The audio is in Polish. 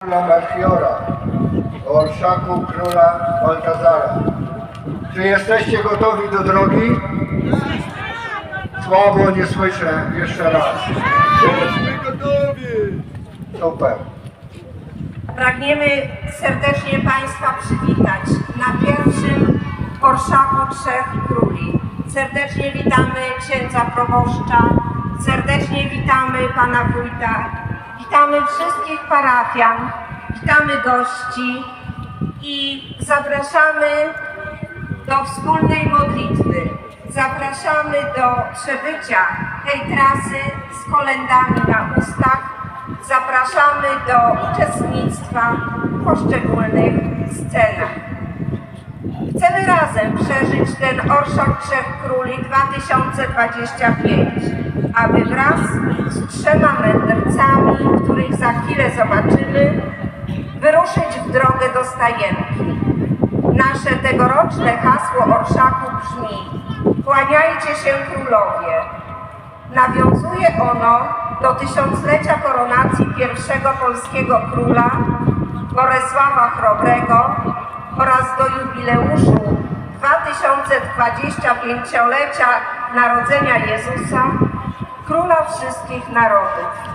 króla Melchiora, o orszaku króla Baltazara. Czy jesteście gotowi do drogi? Słabo nie słyszę jeszcze raz. Jesteśmy gotowi! Super. Pragniemy serdecznie Państwa przywitać na pierwszym Orszaku Trzech Króli. Serdecznie witamy księdza proboszcza, serdecznie witamy pana wójta, witamy wszystkich parafian, witamy gości i zapraszamy do wspólnej modlitwy. Zapraszamy do przebycia tej trasy z kolendami na ustach. Zapraszamy do uczestnictwa w poszczególnych scenach. Chcemy razem przeżyć ten Orszak Trzech Króli 2025, aby wraz trzema mędrcami, których za chwilę zobaczymy, wyruszyć w drogę do Stajenki. Nasze tegoroczne hasło Orszaku brzmi Kłaniajcie się królowie. Nawiązuje ono do tysiąclecia koronacji pierwszego polskiego króla Bolesława Chrobrego oraz do jubileuszu 2025-lecia narodzenia Jezusa, króla wszystkich narodów.